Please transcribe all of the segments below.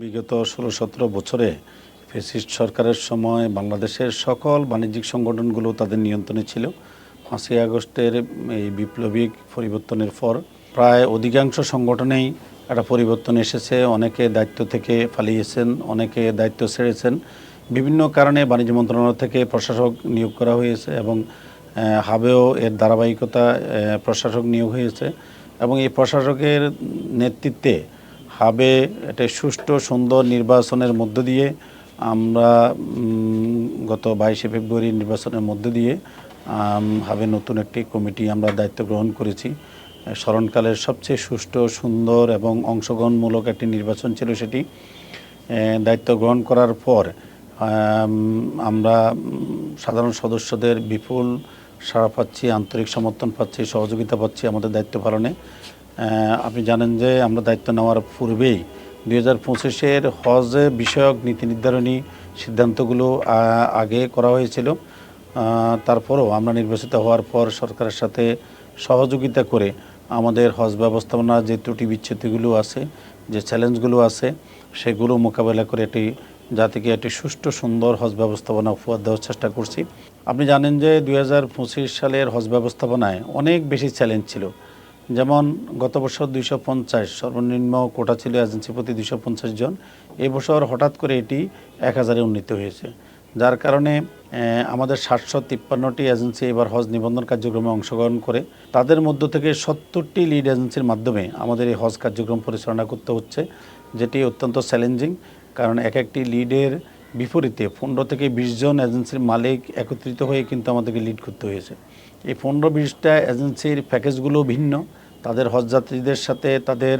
বিগত ষোলো সতেরো বছরে ফেসিস্ট সরকারের সময় বাংলাদেশের সকল বাণিজ্যিক সংগঠনগুলো তাদের নিয়ন্ত্রণে ছিল। পাঁচই আগস্টের এই বিপ্লবী পরিবর্তনের পর প্রায় অধিকাংশ সংগঠনেই একটা পরিবর্তন এসেছে। অনেকে দায়িত্ব থেকে পালিয়েছেন, অনেকে দায়িত্ব ছেড়েছেন। বিভিন্ন কারণে বাণিজ্য মন্ত্রণালয় থেকে প্রশাসক নিয়োগ করা হয়েছে এবং হাবেও এর ধারাবাহিকতা প্রশাসক নিয়োগ হয়েছে এবং এই প্রশাসকের নেতৃত্বে হাবে একটা সুষ্ঠু, সুন্দর নির্বাচনের মধ্য দিয়ে আমরা গত বাইশে ফেব্রুয়ারি নির্বাচনের মধ্য দিয়ে হাবে নতুন একটি কমিটি আমরা দায়িত্ব গ্রহণ করেছি। স্মরণকালের সবচেয়ে সুষ্ঠু, সুন্দর এবং অংশগ্রহণমূলক একটি নির্বাচন ছিল সেটি। দায়িত্ব গ্রহণ করার পর আমরা সাধারণ সদস্যদের বিপুল সাড়া পাচ্ছি, আন্তরিক সমর্থন পাচ্ছি, সহযোগিতা পাচ্ছি আমাদের দায়িত্ব পালনে। আপনি জানেন যে আমরা দায়িত্ব নেওয়ার পূর্বেই দুই হাজার পঁচিশের হজ বিষয়ক নীতি নির্ধারণী সিদ্ধান্তগুলো আগে করা হয়েছিল। তারপরও আমরা নির্বাচিত হওয়ার পর সরকারের সাথে সহযোগিতা করে আমাদের হজ ব্যবস্থাপনার যে ত্রুটি বিচ্ছেদগুলো আছে, যে চ্যালেঞ্জগুলো আছে, সেগুলো মোকাবেলা করে একটি জাতিকে একটি সুষ্ঠু, সুন্দর হজ ব্যবস্থাপনা উপহার দেওয়ার চেষ্টা করছি। আপনি জানেন যে দু হাজার পঁচিশ সালের হজ ব্যবস্থাপনায় অনেক বেশি চ্যালেঞ্জ ছিল। যেমন গত বছর দুইশো পঞ্চাশ সর্বনিম্ন কোটা ছিল এজেন্সি প্রতি দুইশো পঞ্চাশ জন এবছর হঠাৎ করে এটি এক হাজারে উন্নীত হয়েছে। যার কারণে আমাদের সাতশো তিপ্পান্নটি এজেন্সি এবার হজ নিবন্ধন কার্যক্রমে অংশগ্রহণ করে, তাদের মধ্য থেকে সত্তরটি লিড এজেন্সির মাধ্যমে আমাদের এই হজ কার্যক্রম পরিচালনা করতে হচ্ছে, যেটি অত্যন্ত চ্যালেঞ্জিং, কারণ এক একটি লিডের বিপরীতে পনেরো থেকে বিশ জন এজেন্সির মালিক একত্রিত হয়ে কিন্তু আমাদেরকে লিড করতে হয়েছে। এই পনেরো বিশটা এজেন্সির প্যাকেজগুলো ভিন্ন, তাদের হজযাত্রীদের সাথে তাদের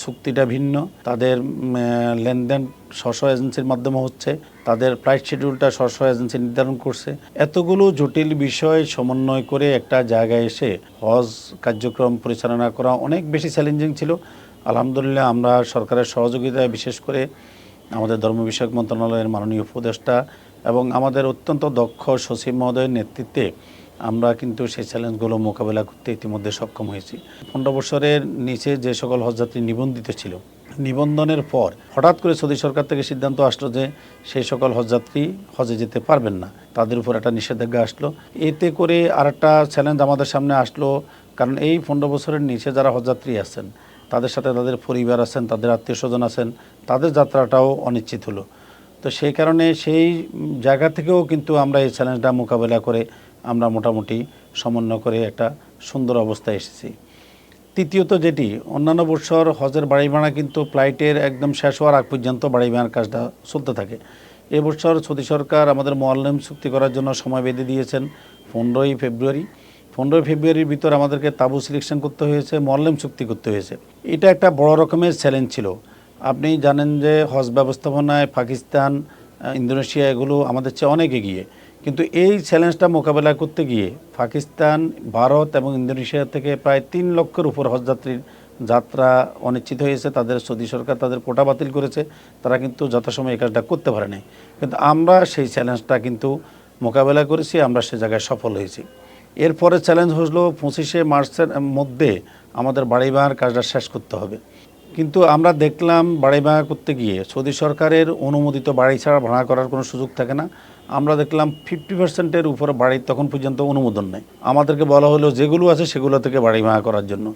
চুক্তিটা ভিন্ন, তাদের লেনদেন স্ব এজেন্সির মাধ্যমে হচ্ছে, তাদের ফ্লাইট শিডিউলটা স্ব এজেন্সি নির্ধারণ করছে। এতগুলো জটিল বিষয় সমন্বয় করে একটা জায়গায় এসে হজ কার্যক্রম পরিচালনা করা অনেক বেশি চ্যালেঞ্জিং ছিল। আলহামদুলিল্লাহ আমরা সরকারের সহযোগিতায় বিশেষ করে আমাদের ধর্ম বিষয়ক মন্ত্রণালয়ের মাননীয় উপদেষ্টা এবং আমাদের অত্যন্ত দক্ষ সচিব মহোদয়ের নেতৃত্বে আমরা কিন্তু সেই চ্যালেঞ্জগুলো মোকাবেলা করতে ইতিমধ্যে সক্ষম হয়েছি। পনেরো বছরের নিচে যে সকল হজযাত্রী নিবন্ধিত ছিল, নিবন্ধনের পর হঠাৎ করে সৌদি সরকার থেকে সিদ্ধান্ত আসলো যে সেই সকল হজযাত্রী হজে যেতে পারবেন না। তাদের উপর একটা নিষেধাজ্ঞা আসলো। এতে করে আর একটা চ্যালেঞ্জ আমাদের সামনে আসলো, কারণ এই পনেরো বছরের নিচে যারা হজযাত্রী আছেন, তাদের সাথে তাদের পরিবার আছেন, তাদের আত্মীয় স্বজন আছেন, তাদের যাত্রাটাও অনিশ্চিত হলো। তো সেই কারণে সেই জায়গা থেকেও কিন্তু আমরা এই চ্যালেঞ্জটা মোকাবেলা করে আমরা মোটামুটি সমন্বয় করে একটা সুন্দর অবস্থায় এসেছি। তৃতীয়ত যেটি, অন্যান্য বছর হজের বাড়ি ভাড়া কিন্তু ফ্লাইটের একদম শেষ হওয়ার আগ পর্যন্ত বাড়ি ভাড়ার কাজটা চলতে থাকে। এবছর সৌদি সরকার আমাদের মোয়াল্লেম চুক্তি করার জন্য সময় বেঁধে দিয়েছেন পনেরোই ফেব্রুয়ারি। পনেরোই ফেব্রুয়ারির ভিতর আমাদেরকে তাবু সিলেকশন করতে হয়েছে, মোয়াল্লেম চুক্তি করতে হয়েছে। এটা একটা বড় রকমের চ্যালেঞ্জ ছিল। আপনি জানেন যে হজ ব্যবস্থাপনায় পাকিস্তান ইন্দোনেশিয়া এগুলো আমাদের চেয়ে অনেক এগিয়ে। কিন্তু এই চ্যালেঞ্জটা মোকাবেলা করতে গিয়ে পাকিস্তান, ভারত এবং ইন্দোনেশিয়া থেকে প্রায় তিন লক্ষের উপর হজযাত্রীর যাত্রা অনিশ্চিত হয়েছে। তাদের সৌদি সরকার তাদের কোটা বাতিল করেছে। তারা কিন্তু যথাসময়ে এই কাজটা করতে পারে নাই। কিন্তু আমরা সেই চ্যালেঞ্জটা কিন্তু মোকাবেলা করেছি, আমরা সে জায়গায় সফল হয়েছি। এরপরে চ্যালেঞ্জ হলো পঁচিশে মার্চের মধ্যে আমাদের বাড়ি ভাঙার কাজটা শেষ করতে হবে। কিন্তু আমরা দেখলাম বাড়ি ভাড়া করতে গিয়ে সৌদি সরকারের অনুমোদিত বাড়ি ছাড়া ভাড়া করার কোনো সুযোগ থাকে না। আমরা দেখলাম ফিফটি পার্সেন্টের উপরে বাড়ির তখন পর্যন্ত অনুমোদন নেই। আমাদেরকে বলা হলো যেগুলো আছে সেগুলো থেকে বাড়ি ভাড়া করার জন্য।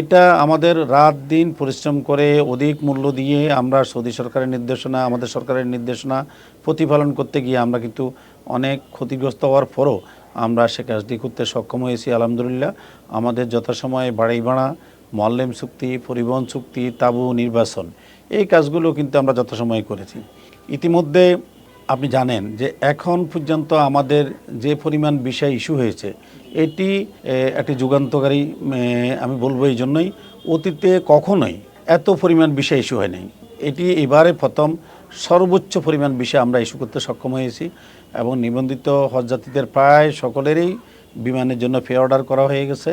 এটা আমাদের রাত দিন পরিশ্রম করে অধিক মূল্য দিয়ে আমরা সৌদি সরকারের নির্দেশনা, আমাদের সরকারের নির্দেশনা প্রতিপালন করতে গিয়ে আমরা কিন্তু অনেক ক্ষতিগ্রস্ত হওয়ার পরও আমরা সে কাজটি করতে সক্ষম হয়েছি, আলহামদুলিল্লাহ। আমাদের যথাসময়ে বাড়ি ভাড়া মল্লেম চুক্তি, পরিবহন চুক্তি, তাবু নির্বাচন এই কাজগুলো কিন্তু আমরা যথাসময়ে করেছি। ইতিমধ্যে আপনি জানেন যে এখন পর্যন্ত আমাদের যে পরিমাণ বিষয় ইস্যু হয়েছে, এটি একটি যুগান্তকারী আমি বলব এই জন্যই, অতীতে কখনোই এত পরিমাণ বিষয় ইস্যু হয় নাই। এটি এবারে প্রথম সর্বোচ্চ পরিমাণ বিষয় আমরা ইস্যু করতে সক্ষম হয়েছি এবং নিবন্ধিত হজযাত্রীদের প্রায় সকলেরই বিমানের জন্য ফে অর্ডার করা হয়ে গেছে।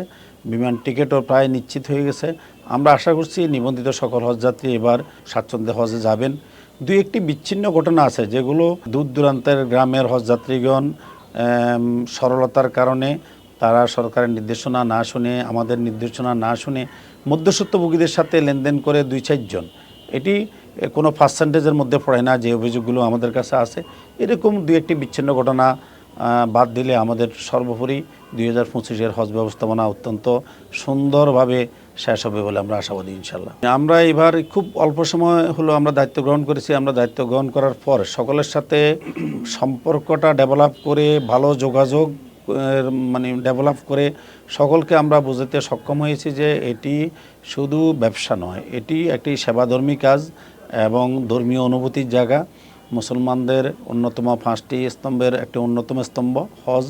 বিমান টিকিটও প্রায় নিশ্চিত হয়ে গেছে। আমরা আশা করছি নিবন্ধিত সকল হজযাত্রী এবার স্বাচ্ছন্দ্যে হজে যাবেন। দুই একটি বিচ্ছিন্ন ঘটনা আছে, যেগুলো দূর দূরান্তের গ্রামের হজযাত্রীগণ সরলতার কারণে তারা সরকারের নির্দেশনা না শুনে, আমাদের নির্দেশনা না শুনে মধ্যস্বত্বভোগীদের সাথে লেনদেন করে দুই চারজন এটি কোনো পার্সেন্টেজের মধ্যে পড়ে না, যে অভিযোগগুলো আমাদের কাছে আছে। এরকম দু একটি বিচ্ছিন্ন ঘটনা বাদ দিলে আমাদের সর্বোপরি দুই হাজার পঁচিশের হজ ব্যবস্থাপনা অত্যন্ত সুন্দরভাবে শেষ হবে বলে আমরা আশাবাদী ইনশাল্লাহ আমরা এবার খুব অল্প সময় হলো আমরা দায়িত্ব গ্রহণ করেছি। আমরা দায়িত্ব গ্রহণ করার পর সকলের সাথে সম্পর্কটা ডেভেলপ করে, ভালো যোগাযোগ মানে ডেভেলপ করে সকলকে আমরা বোঝাতে সক্ষম হয়েছি যে এটি শুধু ব্যবসা নয়, এটি একটি সেবাধর্মী কাজ এবং ধর্মীয় অনুভূতির জায়গা। মুসলমানদের অন্যতম পাঁচটি স্তম্ভের একটি অন্যতম স্তম্ভ, হজ।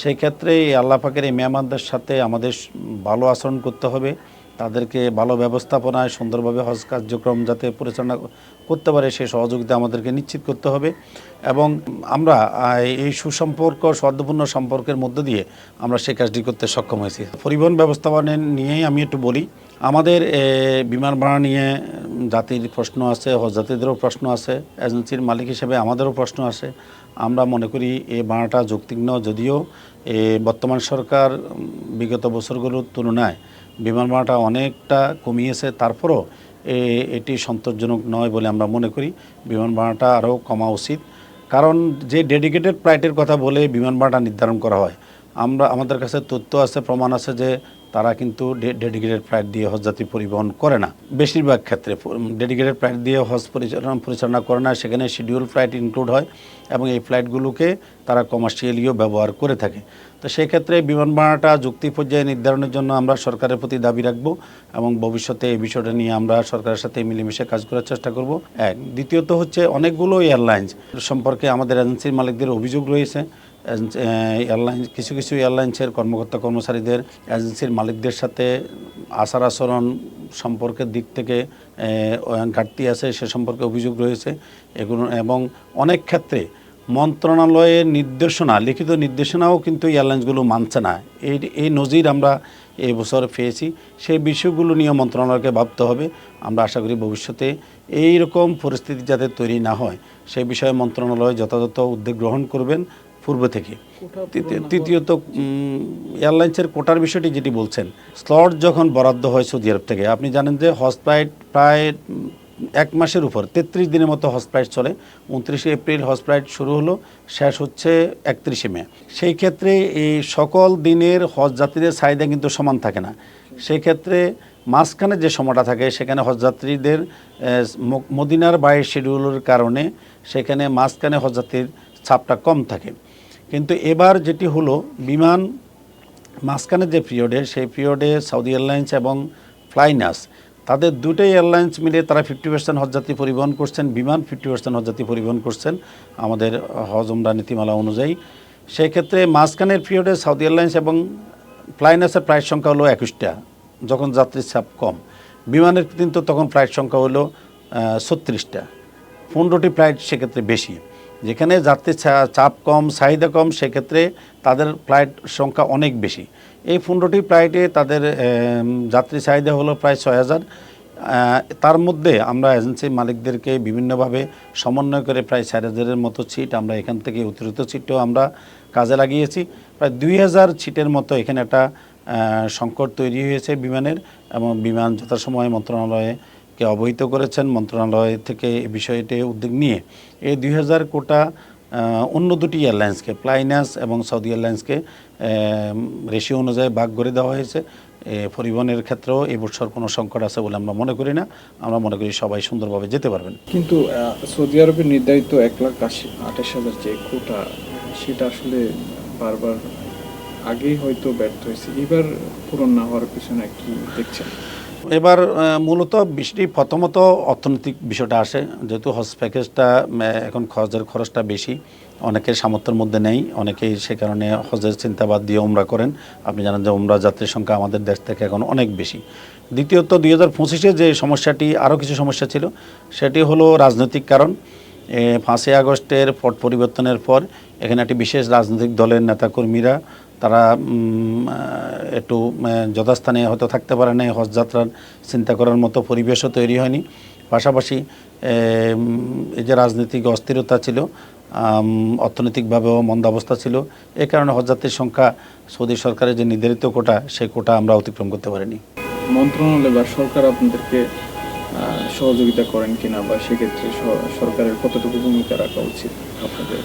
সেই ক্ষেত্রে এই আল্লাহ পাকের এই মেহমানদের সাথে আমাদের ভালো আচরণ করতে হবে। তাদেরকে ভালো ব্যবস্থাপনায় সুন্দরভাবে হজ কার্যক্রম যাতে পরিচালনা করতে পারে, সেই সহযোগিতা আমাদেরকে নিশ্চিত করতে হবে। এবং আমরা এই সুসম্পর্ক সদ্যপূর্ণ সম্পর্কের মধ্য দিয়ে আমরা সেই কাজটি করতে সক্ষম হয়েছি। পরিবহন ব্যবস্থাপনা নিয়েই আমি একটু বলি আমাদের বিমান ভাড়া নিয়ে জাতির প্রশ্ন আছে হজ জাতিদেরও প্রশ্ন আছে এজেন্সির মালিক হিসেবে আমাদেরও প্রশ্ন আছে। আমরা মনে করি এই ভাড়াটা যৌক্তিক নয় যদিও এ, বর্তমান সরকার বিগত বছরগুলোর তুলনায় বিমান ভাড়াটা অনেকটা কমিয়েছে। তারপরও এটি সন্তোষজনক নয় বলে আমরা মনে করি। বিমান ভাড়াটা আরও কমা উচিত। কারণ যে ডেডিকেটেড ফ্লাইটের কথা বলে বিমান ভাড়াটা নির্ধারণ করা হয় আমরা, আমাদের কাছে তথ্য আছে, প্রমাণ আছে যে তারা কিন্তু ডেডিকেটেড ফ্লাইট দিয়ে হজ যাত্রী পরিবহন করে না। বেশিরভাগ ক্ষেত্রে ডেডিকেটেড ফ্লাইট দিয়ে হজ পরিচালনা পরিচালনা করে না, সেখানে শিডিউল ফ্লাইট ইনক্লুড হয় এবং এই ফ্লাইটগুলোকে তারা কমার্শিয়ালিও ব্যবহার করে থাকে। তো সেই ক্ষেত্রে বিমান ভাড়াটা যুক্তি পর্যায়ে নির্ধারণের জন্য আমরা সরকারের প্রতি দাবি রাখব এবং ভবিষ্যতে এই বিষয়টা নিয়ে আমরা সরকারের সাথে মিলেমিশে কাজ করার চেষ্টা করব। এক। দ্বিতীয়ত হচ্ছে অনেকগুলো এয়ারলাইন্স সম্পর্কে আমাদের এজেন্সির মালিকদের অভিযোগ রয়েছে। এয়ারলাইন, কিছু কিছু এয়ারলাইন্সের কর্মকর্তা কর্মচারীদের, এজেন্সির মালিকদের সাথে আচার আচরণ সম্পর্কের দিক থেকে ঘাটতি আছে, সে সম্পর্কে অভিযোগ রয়েছে। এগুলো, এবং অনেক ক্ষেত্রে মন্ত্রণালয়ের নির্দেশনা, লিখিত নির্দেশনাও কিন্তু এয়ারলাইন্সগুলো মানছে না। এই এই নজির আমরা এই বছর পেয়েছি। সেই বিষয়গুলো নিয়ে মন্ত্রণালয়কে ভাবতে হবে। আমরা আশা করি ভবিষ্যতে এই রকম পরিস্থিতি যাতে তৈরি না হয় সেই বিষয়ে মন্ত্রণালয় যথাযথ উদ্যোগ গ্রহণ করবেন। পূর্ব থেকে। তৃতীয়ত এয়ারলাইন্সের কোটার বিষয়টি যেটি বলছেন স্লট যখন বরাদ্দ হয় সৌদি আরব থেকে আপনি জানেন যে হজ ফ্লাইট প্রায় এক মাসের উপর তেত্রিশ দিনের মতো হজ ফ্লাইট চলে। উনত্রিশে এপ্রিল হজ ফ্লাইট শুরু হলো শেষ হচ্ছে একত্রিশে মে। সেই ক্ষেত্রে এই সকল দিনের হজ যাত্রীদের চাহিদা কিন্তু সমান থাকে না। সেই ক্ষেত্রে মাঝখানে যে সময়টা থাকে সেখানে হজযাত্রীদের মদিনার বাইরের শিডিউলের কারণে সেখানে মাঝখানে হজযাত্রীর ছাপটা কম থাকে। কিন্তু এবার যেটি হলো, বিমান মাঝখানে যে পিরিয়ডে, সেই পিরিয়ডে সৌদি এয়ারলাইন্স এবং ফ্লাইনাস তাদের দুটোই এয়ারলাইন্স মিলে তারা ফিফটি পার্সেন্ট হজযাত্রী পরিবহন করছেন, বিমান ফিফটি পার্সেন্ট হজযাত্রী পরিবহন করছেন আমাদের হজ উমরা নীতিমালা অনুযায়ী। সেই ক্ষেত্রে মাঝখানের পিরিয়ডে সৌদি এয়ারলাইন্স এবং ফ্লাইনাসের ফ্লাইট সংখ্যা হলো একুশটা, যখন যাত্রীর চাপ কম। বিমানের কিন্তু তখন ফ্লাইট সংখ্যা হলো ছত্রিশটা। পনেরোটি ফ্লাইট সেক্ষেত্রে বেশি। যেখানে যাত্রীর চাপ কম, চাহিদা কম, সেক্ষেত্রে তাদের ফ্লাইট সংখ্যা অনেক বেশি। এই পনেরোটি ফ্লাইটে তাদের যাত্রী চাহিদা হলো প্রায় ছয় হাজার। তার মধ্যে আমরা এজেন্সির মালিকদেরকে বিভিন্নভাবে সমন্বয় করে প্রায় চার হাজারের মতো সিট আমরা এখান থেকে অতিরিক্ত সিটও আমরা কাজে লাগিয়েছি। প্রায় দুই হাজার সিটের মতো এখানে একটা সংকট তৈরি হয়েছে বিমানের এবং বিমান যথাসময়ে মন্ত্রণালয়ে কে অবহিত করেছেন মন্ত্রণালয় থেকে এই বিষয়টি উদ্যোগ নিয়ে। এই দুই হাজার কোটা অন্য দুটি এয়ারলাইন্সকে প্লাইনাস এবং সৌদি এয়ারলাইন্সকে রেশিও অনুযায়ী ভাগ করে দেওয়া হয়েছে। পরিবহনের ক্ষেত্রেও এই বছর কোনো সংকট আছে বলে আমরা মনে করি না। আমরা মনে করি সবাই সুন্দরভাবে যেতে পারবেন। কিন্তু সৌদি আরবের নির্ধারিত এক লাখ আশি, আঠাশ হাজার যে কোটা, সেটা আসলে বারবার আগেই হয়তো ব্যর্থ হয়েছে। এবার পূরণ না হওয়ার পিছনে কি দেখছেন? এবার মূলত বিষয়টি প্রথমত অর্থনৈতিক বিষয়টা আসে। যেহেতু হজ প্যাকেজটা এখন খরচের খরচটা বেশি, অনেকের সামর্থ্যের মধ্যে নেই, অনেকেই সে কারণে হজের চিন্তাবাদ দিয়ে ওমরা করেন। আপনি জানেন যে ওমরা যাত্রীর সংখ্যা আমাদের দেশ থেকে এখন অনেক বেশি। দ্বিতীয়ত, দুই হাজার পঁচিশে যে সমস্যাটি, আরও কিছু সমস্যা ছিল, সেটি হলো রাজনৈতিক কারণ। পাঁচই আগস্টের পট পরিবর্তনের পর, এখানে একটি বিশেষ রাজনৈতিক দলের নেতাকর্মীরা তারা একটু যথাস্থানে হয়তো থাকতে পারে না হজ যাত্রার চিন্তা করার মতো পরিবেশও তৈরি হয়নি। পাশাপাশি এই যে রাজনৈতিক অস্থিরতা ছিল অর্থনৈতিকভাবেও মন্দাবস্থা ছিল এই কারণে হজযাত্রীর সংখ্যা সৌদি সরকারের যে নির্ধারিত কোটা সেই কোটা আমরা অতিক্রম করতে পারিনি। মন্ত্রণালয় বা সরকার আপনাদেরকে সহযোগিতা করেন কিনা বা সেক্ষেত্রে সরকারের কতটুকু ভূমিকা রাখা উচিত আপনাদের?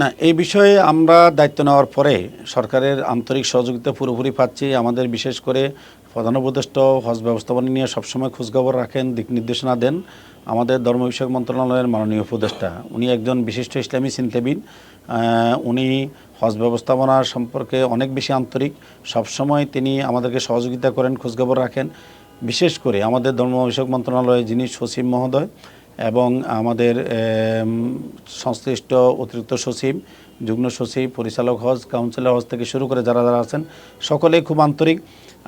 না, এই বিষয়ে আমরা দায়িত্ব নেওয়ার পরে সরকারের আন্তরিক সহযোগিতা পুরোপুরি পাচ্ছি। আমাদের বিশেষ করে প্রধান উপদেষ্টা হজ ব্যবস্থাপনা নিয়ে সবসময় খোঁজখবর রাখেন, দিক নির্দেশনা দেন আমাদের ধর্ম বিষয়ক মন্ত্রণালয়ের মাননীয় উপদেষ্টা। উনি একজন বিশিষ্ট ইসলামী চিন্তাবিদ উনি হজ ব্যবস্থাপনা সম্পর্কে অনেক বেশি আন্তরিক। সবসময় তিনি আমাদেরকে সহযোগিতা করেন, খোঁজখবর রাখেন। বিশেষ করে আমাদের ধর্ম বিষয়ক মন্ত্রণালয়ে যিনি সচিব মহোদয় এবং আমাদের সংশ্লিষ্ট অতিরিক্ত সচিব যুগ্ম সচিব পরিচালক হজ কাউন্সিলর হজ থেকে শুরু করে যারা যারা আছেন সকলেই খুব আন্তরিক।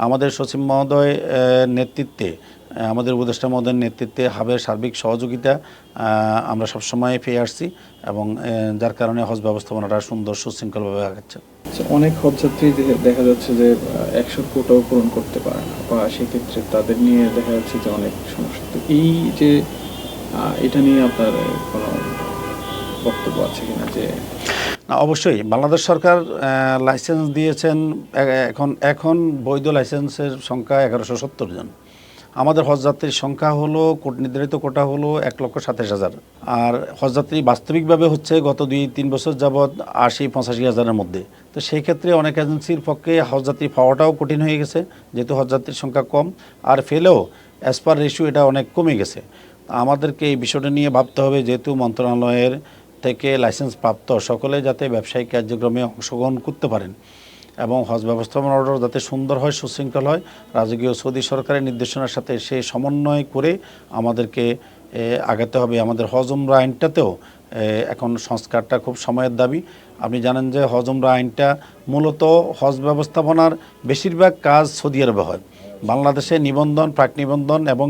আমাদের সচিব মহোদয় নেতৃত্বে আমাদের উপদেষ্টা মহোদয়ের নেতৃত্বে হাবের সার্বিক সহযোগিতা আমরা সবসময় পেয়ে আসছি এবং যার কারণে হজ ব্যবস্থাপনাটা সুন্দর সুশৃঙ্খলভাবে আগাচ্ছে। আচ্ছা, অনেক হজযাত্রী দেখা যাচ্ছে যে একশো কোটাও পূরণ করতে পারে না বা সেক্ষেত্রে তাদের নিয়ে দেখা যাচ্ছে যে অনেক সমস্যা। এই যে এটা নিয়ে আপনার কোনো বক্তব্য আছে কিনা যে না, অবশ্যই। বাংলাদেশ সরকার লাইসেন্স দিয়েছেন। এখন এখন বৈধ লাইসেন্সের সংখ্যা এগারোশো সত্তর জন। আমাদের হজযাত্রীর সংখ্যা হলো নির্ধারিত কোটা হলো এক লক্ষ সাতাশ হাজার। আর হজযাত্রী বাস্তবিকভাবে হচ্ছে গত দুই, তিন বছর যাবৎ আশি, পঁচাশি হাজারের মধ্যে। তো সেই ক্ষেত্রে অনেক এজেন্সির পক্ষে হজযাত্রী পাওয়াটাও কঠিন হয়ে গেছে, যেহেতু হজযাত্রীর সংখ্যা কম। আর ফেলেও অ্যাজ পার রেশিও এটা অনেক কমে গেছে। আমাদেরকে এই বিষয়টা নিয়ে ভাবতে হবে, যেহেতু মন্ত্রণালয়ের থেকে লাইসেন্স প্রাপ্ত সকলে যাতে ব্যবসায়িক কার্যক্রমে অংশগ্রহণ করতে পারেন এবং হজ ব্যবস্থাপনা অর্ডার যাতে সুন্দর হয়, সুশৃঙ্খল হয়, রাজকীয় সৌদি সরকারের নির্দেশনার সাথে সে সমন্বয় করে আমাদেরকে আগাতে হবে। আমাদের হজ উমরা আইনটাতেও এখন সংস্কারটা খুব সময়ের দাবি। আপনি জানেন যে হজ উমরা আইনটা মূলত হজ ব্যবস্থাপনার বেশিরভাগ কাজ সৌদি আরবে হয়। বাংলাদেশে নিবন্ধন, প্রাক নিবন্ধন এবং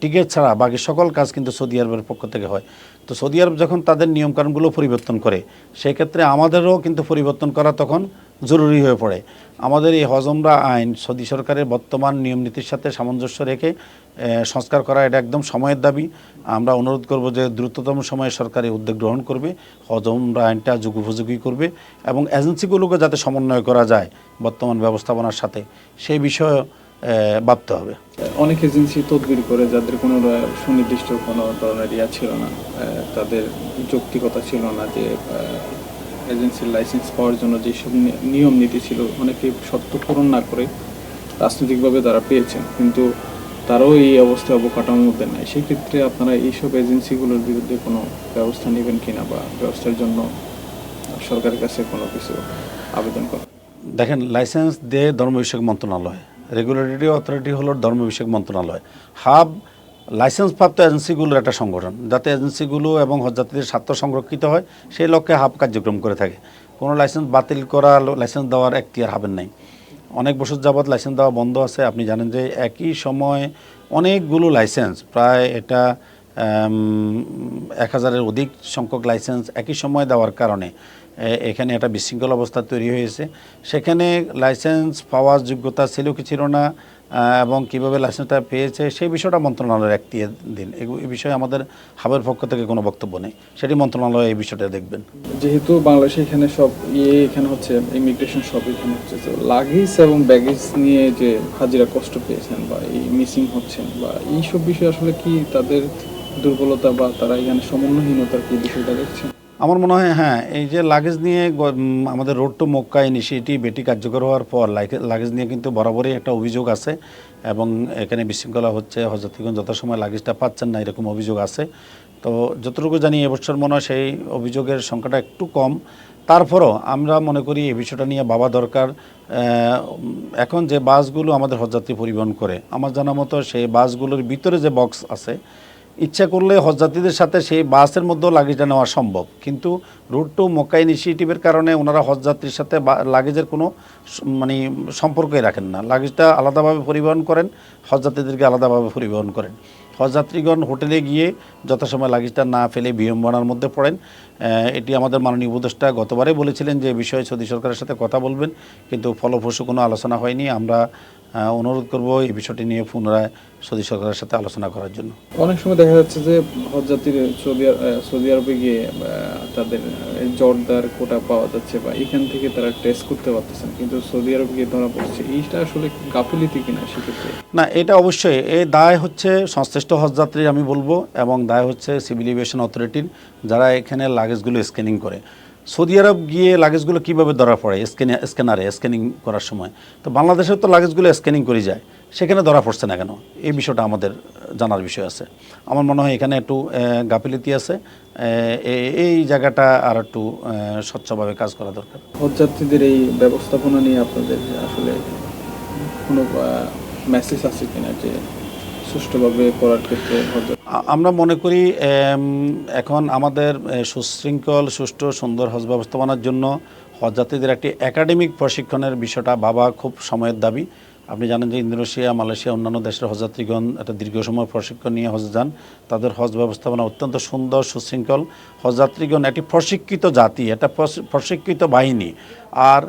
টিকিট ছাড়া বাকি সকল কাজ কিন্তু সৌদি আরবের পক্ষ থেকে হয়। তো সৌদি আরব যখন তাদের নিয়মকানুনগুলো পরিবর্তন করে, সেক্ষেত্রে আমাদেরও কিন্তু পরিবর্তন করা তখন জরুরি হয়ে পড়ে। আমাদের এই হজমরা আইন সৌদি সরকারের বর্তমান নিয়ম নীতির সাথে সামঞ্জস্য রেখে সংস্কার করা এটা একদম সময়ের দাবি। আমরা অনুরোধ করব যে দ্রুততম সময়ে সরকার উদ্যোগ গ্রহণ করবে হজমরা আইনটা যুগোপযোগী করবে এবং এজেন্সিগুলোকে যাতে সমন্বয় করা যায় বর্তমান ব্যবস্থাপনার সাথে। সেই বিষয়ে ভাবতে হবে। অনেক এজেন্সি তদবির করে যাদের কোনো সুনির্দিষ্ট কোনো ধরনের ইয়া ছিল না তাদের যৌক্তিকতা ছিল না যে এজেন্সির লাইসেন্স পাওয়ার জন্য যেসব নিয়ম নীতি ছিল অনেকে শর্ত পূরণ না করে রাজনৈতিকভাবে তারা পেয়েছেন। কিন্তু তারাও এই অবস্থায় অবকাঠামোর মধ্যে নাই। সেক্ষেত্রে আপনারা এইসব এজেন্সিগুলোর বিরুদ্ধে কোনো ব্যবস্থা নেবেন কিনা বা ব্যবস্থার জন্য সরকারের কাছে কোনো কিছু আবেদন করেন দেখেন লাইসেন্স দেয় ধর্ম বিষয়ক মন্ত্রণালয় রেগুলেটরি অথরিটি হলো ধর্ম বিষয়ক মন্ত্রণালয়। হাব লাইসেন্স প্রাপ্ত এজেন্সিগুলোর একটা সংগঠন। যাতে এজেন্সিগুলো এবং হজযাত্রীদের স্বার্থ সংরক্ষিত হয়, সেই লক্ষ্যে হাব কার্যক্রম করে থাকে। কোনো লাইসেন্স বাতিল করা লাইসেন্স দেওয়ার এখতিয়ার হাবেন নাই। অনেক বছর যাবৎ লাইসেন্স দেওয়া বন্ধ আছে। আপনি জানেন যে একই সময় অনেকগুলো লাইসেন্স প্রায় এটা এক হাজারের অধিক সংখ্যক লাইসেন্স একই সময় দেওয়ার কারণে এখানে একটা বিশৃঙ্খল অবস্থা তৈরি হয়েছে। সেখানে লাইসেন্স পাওয়ার যোগ্যতা ছিল কি ছিল না এবং কীভাবে লাইসেন্সটা পেয়েছে, সেই বিষয়টা মন্ত্রণালয়ের একটি দিন। এই বিষয়ে আমাদের হাবের পক্ষ থেকে কোনো বক্তব্য নেই। সেটি মন্ত্রণালয় এই বিষয়টা দেখবেন। যেহেতু বাংলাদেশে এখানে সব ইয়ে এখানে হচ্ছে ইমিগ্রেশন সব এখানে হচ্ছে, তো লাগেজ এবং ব্যাগেজ নিয়ে যে হাজিরা কষ্ট পেয়েছেন বা এই মিসিং হচ্ছেন বা এইসব বিষয়ে আসলে কি তাদের দুর্বলতা বা তারা এখানে সমন্বয়হীনতার কি বিষয়টা দেখছেন? আমার মনে হয় হ্যাঁ এই যে লাগেজ নিয়ে আমাদের রোড টু মক্কা ইনিশিয়েটিভ এটি কার্যকর হওয়ার পর লাগেজ নিয়ে কিন্তু বরাবরই একটা অভিযোগ আছে এবং এখানে বিশৃঙ্খলা হচ্ছে, হজরতগঞ্জ যথাসময় লাগেজটা পাচ্ছেন না, এরকম অভিযোগ আছে। তো যতটুকু জানি এবছর মনে হয় সেই অভিযোগের সংখ্যাটা একটু কম। তারপরও আমরা মনে করি এই বিষয়টা নিয়ে ভাবা দরকার। এখন যে বাসগুলো আমাদের হজযাত্রী পরিবহন করে, আমার জানা মতো সেই বাসগুলোর ভিতরে যে বক্স আছে ইচ্ছা করলে হজযাত্রীদের সাথে সেই বাসের মধ্যেও লাগেজটা নেওয়া সম্ভব। কিন্তু রুট টু মক্কা ইনিশিয়েটিভের কারণে ওনারা হজযাত্রীর সাথে লাগেজের কোনো মানে সম্পর্কই রাখেন না। লাগেজটা আলাদাভাবে পরিবহন করেন, হজযাত্রীদেরকে আলাদাভাবে পরিবহন করেন। হজযাত্রীগণ হোটেলে গিয়ে যথাসময় লাগেজটা না ফেলে বিড়ম্বনার মধ্যে পড়েন। এটি আমাদের মাননীয় উপদেষ্টা গতবারে বলেছিলেন যে বিষয়ে সৌদি সরকারের সাথে কথা বলবেন কিন্তু ফলপ্রসূ কোনো আলোচনা হয়নি। আমরা অনুরোধ করব এই বিষয়টি নিয়ে পুনরায় সৌদি সরকারের সাথে আলোচনা করার জন্য। অনেক সময় দেখা যাচ্ছে যে হজযাত্রীর সৌদি সৌদি আরবে গিয়ে তাদের জর্দার কোটা পাওয়া যাচ্ছে বা এখান থেকে তারা টেস্ট করতে পারতেছেন কিন্তু সৌদি আরবে গিয়ে ধরা পড়ছে। এইটা আসলে গাফিলিতি কিনা সেক্ষেত্রে? না এটা অবশ্যই। এই দায় হচ্ছে সংশ্লিষ্ট হজযাত্রীর আমি বলব এবং দায় হচ্ছে সিভিল এভিয়েশন অথরিটির যারা এখানে লাগেজগুলো স্ক্যানিং করে। সৌদি আরব গিয়ে লাগেজগুলো কীভাবে ধরা পড়ে? স্ক্যানে স্ক্যানারে স্ক্যানিং করার সময়। তো বাংলাদেশের তো লাগেজগুলো স্ক্যানিং করে যায়। সেখানে ধরা পড়ছে না কেন? এই বিষয়টা আমাদের জানার বিষয় আছে। আমার মনে হয় এখানে একটু গাফিলতি আছে। এই জায়গাটা আর একটু স্বচ্ছভাবে কাজ করা দরকার। হজযাত্রীদের এই ব্যবস্থাপনা নিয়ে আপনাদের আসলে কোনো মেসেজ আছে কিনা যে সুষ্ঠুভাবে করার ক্ষেত্রে আমরা মনে করি এখন আমাদের সুশৃঙ্খল, সুষ্ঠু, সুন্দর হজ ব্যবস্থাপনার জন্য হজযাত্রীদের একটি একাডেমিক প্রশিক্ষণের বিষয়টা বাবা খুব সময়ের দাবি। আপনি জানেন যে ইন্দোনেশিয়া, মালয়েশিয়া, অন্যান্য দেশের হজযাত্রীগণ একটা দীর্ঘ সময় প্রশিক্ষণ নিয়ে হজ যান। তাদের হজ ব্যবস্থাপনা অত্যন্ত সুন্দর, সুশৃঙ্খল। হজযাত্রীগণ একটি প্রশিক্ষিত জাতি, একটা প্রশিক্ষিত বাহিনী। আর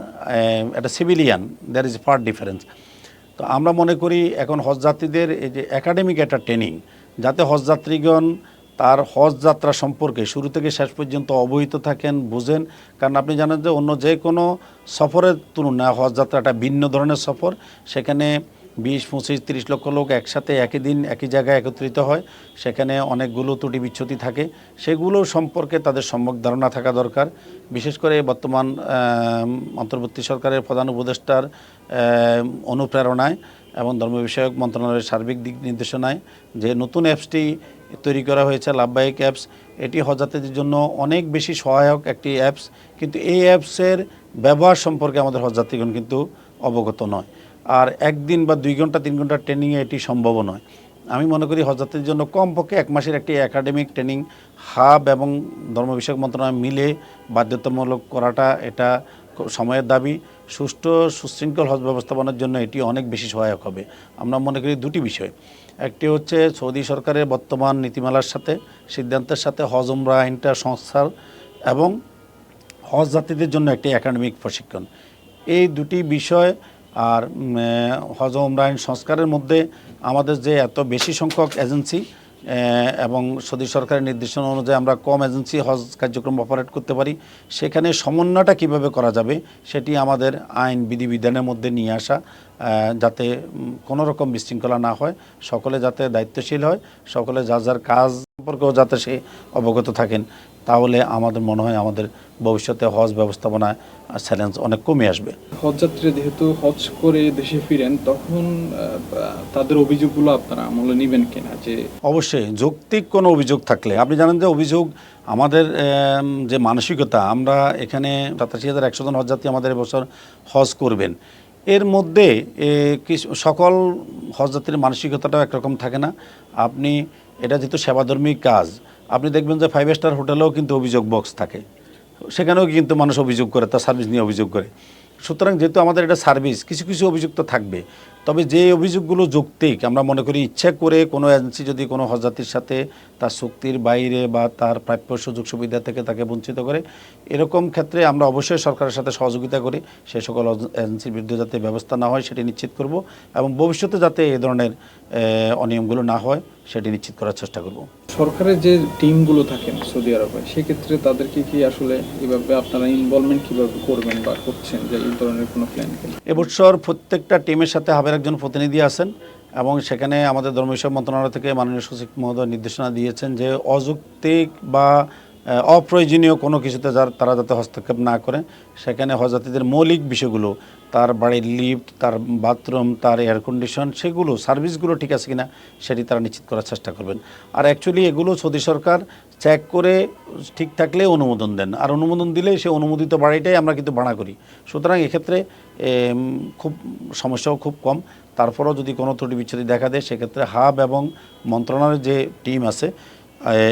একটা civilian there is far difference. তো আমরা মনে করি এখন হজযাত্রীদের এই যে একাডেমিক একটা ট্রেনিং যাতে হজযাত্রীগণ তার হজ যাত্রা সম্পর্কে শুরু থেকে শেষ পর্যন্ত অবহিত থাকেন, বুঝেন। কারণ আপনি জানেন যে অন্য যে কোনো সফরের তুলনায় হজ যাত্রাটা ভিন্ন ধরনের সফর। সেখানে বিশ, পঁচিশ, তিরিশ লক্ষ লোক একসাথে একই দিন, একই জায়গায় একত্রিত হয়। সেখানে অনেকগুলো ত্রুটি বিচ্ছুতি থাকে। সেগুলো সম্পর্কে তাদের সম্যক ধারণা থাকা দরকার। বিশেষ করে বর্তমান অন্তর্বর্তী সরকারের প্রধান উপদেষ্টার অনুপ্রেরণায় এবং ধর্ম বিষয়ক মন্ত্রণালয়ের সার্বিক দিক নির্দেশনায় যে নতুন অ্যাপসটি তৈরি করা হয়েছে লাভবাহিক অ্যাপস, এটি হজযাত্রীদের জন্য অনেক বেশি সহায়ক একটি অ্যাপস। কিন্তু এই অ্যাপসের ব্যবহার সম্পর্কে আমাদের হজযাত্রীগণ কিন্তু অবগত নয়। আর একদিন বা দুই ঘণ্টা, তিন ঘণ্টা ট্রেনিংয়ে এটি সম্ভব নয়। আমি মনে করি হজযাত্রীর জন্য কমপক্ষে এক মাসের একটি একাডেমিক ট্রেনিং হাব এবং ধর্ম বিষয়ক মন্ত্রণালয় মিলে বাধ্যতামূলক করাটা এটা সময়ের দাবি। সুষ্ঠু, সুশৃঙ্খল হজ ব্যবস্থাপনার জন্য এটি অনেক বেশি সহায়ক হবে। আমরা মনে করি দুটি বিষয়। একটি হচ্ছে সৌদি সরকারের বর্তমান নীতিমালার সাথে, সিদ্ধান্তের সাথে হজ, উমরা সংস্থার এবং হজ যাত্রীদের জন্য একটি একাডেমিক প্রশিক্ষণ। এই দুটি বিষয় আর হজ ও উমরা সংস্কারের মধ্যে আমাদের যে এত বেশি সংখ্যক এজেন্সি এবং সৌদি সরকারের নির্দেশনা অনুযায়ী আমরা কম এজেন্সি হজ কার্যক্রম অপারেট করতে পারি, সেখানে সমন্বয়টা কীভাবে করা যাবে সেটি আমাদের আইন বিধিবিধানের মধ্যে নিয়ে আসা যাতে কোনো রকম বিশৃঙ্খলা না হয়, সকলে যাতে দায়িত্বশীল হয়, সকলে যার যার কাজ সম্পর্কেও যাতে সে অবগত থাকেন তাহলে আমাদের মনে হয় আমাদের ভবিষ্যতে হজ ব্যবস্থাপনায় চ্যালেঞ্জ অনেক কমে আসবে। হজযাত্রীরা যেহেতু হজ করে দেশে ফিরেন তখন তাদের অভিযোগগুলো আপনারা আমলে নেবেন কিনা যে অবশ্যই যৌক্তিক কোনো অভিযোগ থাকলে। আপনি জানেন যে অভিযোগ আমাদের যে মানসিকতা আমরা এখানে সাতাশি হাজার একশো জন হজযাত্রী আমাদের এবছর হজ করবেন। এর মধ্যে সকল হজযাত্রীর মানসিকতাটাও একরকম থাকে না। আপনি এটা যেহেতু সেবাধর্মী কাজ, আপনি দেখবেন যে ফাইভ স্টার হোটেলেও কিন্তু অভিযোগ বক্স থাকে। সেখানেও কিন্তু মানুষ অভিযোগ করে, তার সার্ভিস নিয়ে অভিযোগ করে। সুতরাং যেহেতু আমাদের এটা সার্ভিস কিছু কিছু অভিযোগ তো থাকবে। তবে যে অভিযোগগুলো যৌক্তিক, আমরা মনে করি ইচ্ছা করে কোনো এজেন্সি যদি কোনো হজযাত্রীর সাথে তার চুক্তির বাইরে বা তার প্রাপ্য সুযোগ সুবিধা থেকে তাকে বঞ্চিত করে, এরকম ক্ষেত্রে আমরা অবশ্যই সরকারের সাথে সহযোগিতা করি। সে সকল এজেন্সির বিরুদ্ধে যাতে ব্যবস্থা না হয়, সেটি নিশ্চিত করব। এবং ভবিষ্যতে যাতে এ ধরনের অনিয়মগুলো না হয় সেটি নিশ্চিত করার চেষ্টা করব। সরকারের যে টিমগুলো থাকেন সৌদি আরবে সেক্ষেত্রে তাদেরকে কি আসলে এভাবে আপনারা ইনভলভমেন্ট কীভাবে করবেন বা করছেন যে এই ধরনের কোনো প্ল্যান এবছর প্রত্যেকটা টিমের সাথে হাবের একজন প্রতিনিধি আছেন এবং সেখানে আমাদের ধর্ম বিষয়ক মন্ত্রণালয় থেকে মাননীয় সচিব মহোদয় নির্দেশনা দিয়েছেন যে অযৌক্তিক বা অপ্রয়োজনীয় কোনো কিছুতে যার তারা যাতে হস্তক্ষেপ না করে, সেখানে হজযাত্রীদের মৌলিক বিষয়গুলো, তার বাড়ির লিফট তার বাথরুম তার এয়ার কন্ডিশন সেগুলো সার্ভিসগুলো ঠিক আছে কিনা, সেটি তারা নিশ্চিত করার চেষ্টা করবেন। আর অ্যাকচুয়ালি এগুলো সৌদি সরকার চেক করে ঠিক থাকলে অনুমোদন দেন। আর অনুমোদন দিলে সে অনুমোদিত বাড়িটাই আমরা কিন্তু ভাড়া করি। সুতরাং এক্ষেত্রে খুব সমস্যাও খুব কম। তারপরেও যদি কোনো ত্রুটি বিচ্ছুতি দেখা দেয়, সেক্ষেত্রে হাব এবং মন্ত্রণালয়ের যে টিম আছে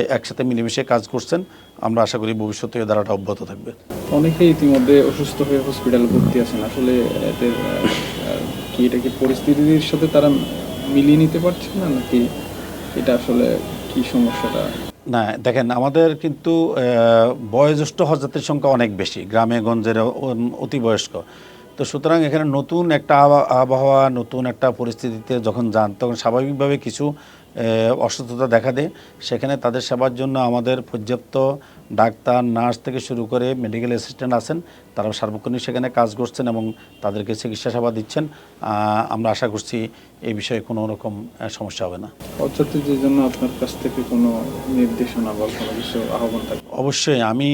একসাথে মিলেমিশে কাজ করছেন। আমরা আশা করি ভবিষ্যতে এ ধারাটা অব্যাহত থাকবে। অনেকেই ইতিমধ্যে অসুস্থ হয়ে হসপিটালে ভর্তি আছেন। আসলে এদের কি এটা কি পরিস্থিতির সাথে তারা মিলিয়ে নিতে পারছে না? নাকি এটা আসলে কি সমস্যাটা? না দেখেন আমাদের কিন্তু বয়োজ্যেষ্ঠ হজযাত্রীর সংখ্যা অনেক বেশি। গ্রামে গঞ্জের অতি বয়স্ক। তো সুতরাং এখানে নতুন একটা আবহাওয়া- নতুন একটা পরিস্থিতিতে যখন যান তখন স্বাভাবিকভাবে কিছু অসুস্থতা দেখা দেয়। সেখানে তাদের সেবার জন্য আমাদের পর্যাপ্ত ডাক্তার নার্স থেকে শুরু করে মেডিকেল অ্যাসিস্ট্যান্ট আছেন। তারা সার্বক্ষণিক সেখানে কাজ করছেন এবং তাদেরকে চিকিৎসা সেবা দিচ্ছেন। আমরা আশা করছি এই বিষয়ে কোনো রকম সমস্যা হবে না। জন্য আপনার কাছ থেকে কোনো নির্দেশনা বা কোনো কিছু আহ্বান থাকবে? অবশ্যই আমি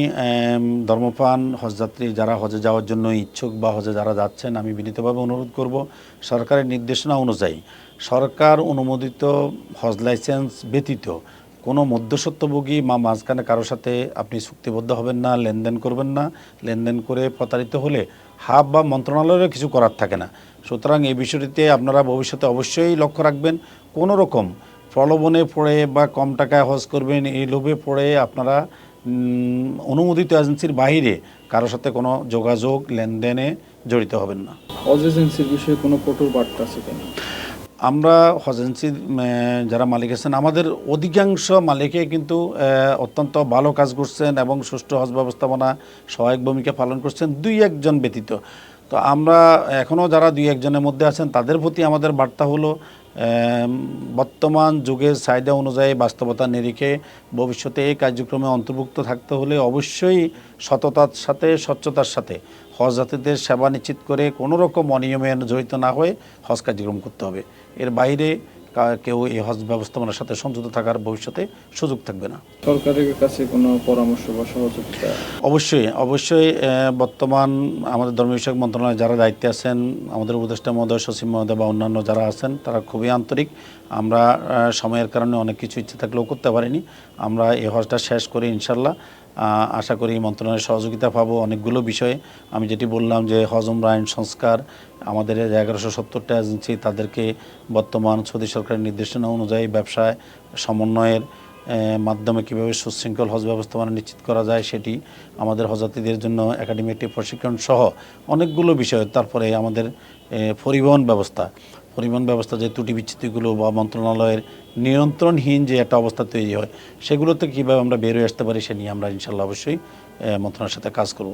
ধর্মপ্রাণ হজযাত্রী যারা হজে যাওয়ার জন্য ইচ্ছুক বা হজে যারা যাচ্ছেন আমি বিনীতভাবে অনুরোধ করব সরকারের নির্দেশনা অনুযায়ী সরকার অনুমোদিত হজ লাইসেন্স ব্যতীত কোনো মধ্যস্বত্বভোগী বা মাঝখানে কারোর সাথে আপনি চুক্তিবদ্ধ হবেন না, লেনদেন করবেন না, লেনদেন করে প্রতারিত হলে হাব বা মন্ত্রণালয়েরও কিছু করার থাকে না। সুতরাং এই বিষয়টিতে আপনারা ভবিষ্যতে অবশ্যই লক্ষ্য রাখবেন, কোনো রকম প্রলোভনে পড়ে বা কম টাকায় হজ করবেন এই লোভে পড়ে আপনারা অনুমোদিত এজেন্সির বাইরে কারোর সাথে কোনো যোগাযোগ, লেনদেনে জড়িত হবেন না। হজ এজেন্সির বিষয়ে কোনো কঠোর বার্তা আছে কিনা? আমরা হজ এজেন্সির যারা মালিক আছেন, আমাদের অধিকাংশ মালিকে কিন্তু অত্যন্ত ভালো কাজ করছেন এবং সুষ্ঠু হজ ব্যবস্থাপনা সহায়ক ভূমিকা পালন করছেন দুই একজন ব্যতীত। তো আমরা এখনও যারা দুই একজনের মধ্যে আছেন, তাদের প্রতি আমাদের বার্তা হলো বর্তমান যুগের চাহিদা অনুযায়ী বাস্তবতা নিরিখে ভবিষ্যতে এই কার্যক্রমে অন্তর্ভুক্ত থাকতে হলে অবশ্যই সততার সাথে, স্বচ্ছতার সাথে হজ যাত্রীদের সেবা নিশ্চিত করে কোনো রকম অনিয়মে জড়িত না হয়ে হজ কার্যক্রম করতে হবে। এর বাইরে কেউ এই হজ ব্যবস্থাপনার সাথে সংযুক্ত থাকার ভবিষ্যতে সুযোগ থাকবে না। সরকারের কাছে কোনো পরামর্শ বা সহযোগিতা? অবশ্যই অবশ্যই বর্তমান আমাদের ধর্ম বিষয়ক মন্ত্রণালয়ে যারা দায়িত্বে আছেন আমাদের উপদেষ্টা মহোদয় সচিব মহোদয় বা অন্যান্য যারা আছেন তারা খুবই আন্তরিক। আমরা সময়ের কারণে অনেক কিছু ইচ্ছে থাকলেও করতে পারিনি। আমরা এই হজটা শেষ করে ইনশাল্লাহ আশা করি মন্ত্রণালয়ের সহযোগিতা পাবো অনেকগুলো বিষয়ে। আমি যেটি বললাম যে হজ উমরা আইন সংস্কার আমাদের এগারোশো সত্তরটা এজেন্সি তাদেরকে বর্তমান সৌদি সরকারের নির্দেশনা অনুযায়ী ব্যবসায় সমন্বয়ের মাধ্যমে কীভাবে সুশৃঙ্খল হজ ব্যবস্থাপনা নিশ্চিত করা যায় সেটি আমাদের হজযাত্রীদের জন্য একাডেমি একটি প্রশিক্ষণ সহ অনেকগুলো বিষয়, তারপরে আমাদের পরিবহন ব্যবস্থা। পরিবহন ব্যবস্থা, যে ত্রুটি বিচ্ছুতিগুলো বা মন্ত্রণালয়ের নিয়ন্ত্রণহীন যে একটা অবস্থা তৈরি হয়, সেগুলোতে কীভাবে আমরা বেরোয় আসতে পারি, সে নিয়ে আমরা ইনশাল্লাহ অবশ্যই মন্ত্রণালয়ের সাথে কাজ করব।